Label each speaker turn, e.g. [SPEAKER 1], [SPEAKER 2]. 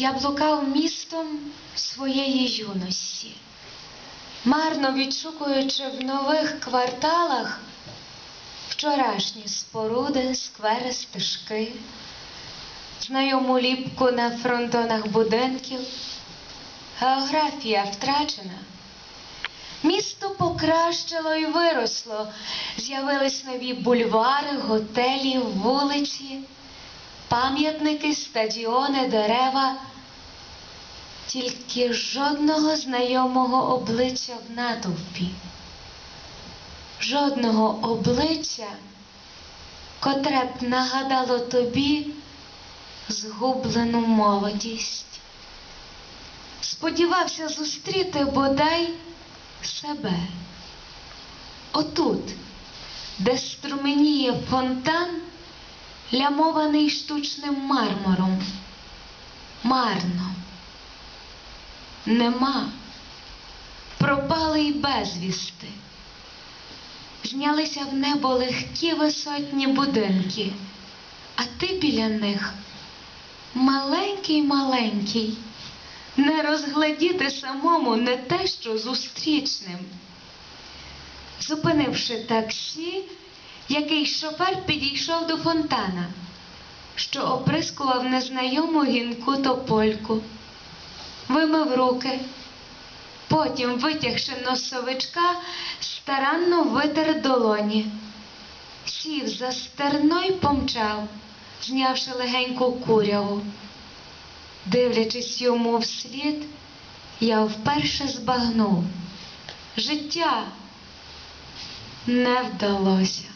[SPEAKER 1] я блукав містом своєї юності, марно відшукуючи в нових кварталах вчорашні споруди, сквери, стежки, знайому ліпку на фронтонах будинків. Географія втрачена. Місто покращило і виросло. З'явились нові бульвари, готелі, вулиці, пам'ятники, стадіони, дерева. Тільки жодного знайомого обличчя в натовпі. Жодного обличчя, котре б нагадало тобі згублену молодість. Сподівався зустріти бодай себе. Отут, де струменіє фонтан, лямований штучним мармуром. Марно. Нема. Пропали й безвісти. Знялися в небо легкі висотні будинки, а ти біля них маленький маленький, не розгледіти самому не те, що зустрічним. Зупинивши таксі, який шофер підійшов до фонтана, що оприскував незнайому гінку топольку, вимив руки, потім, витягши носовичка, старанно витер долоні, сів за стерно й помчав, знявши легеньку куряву. Дивлячись йому вслід, я вперше збагнув. Життя не вдалося.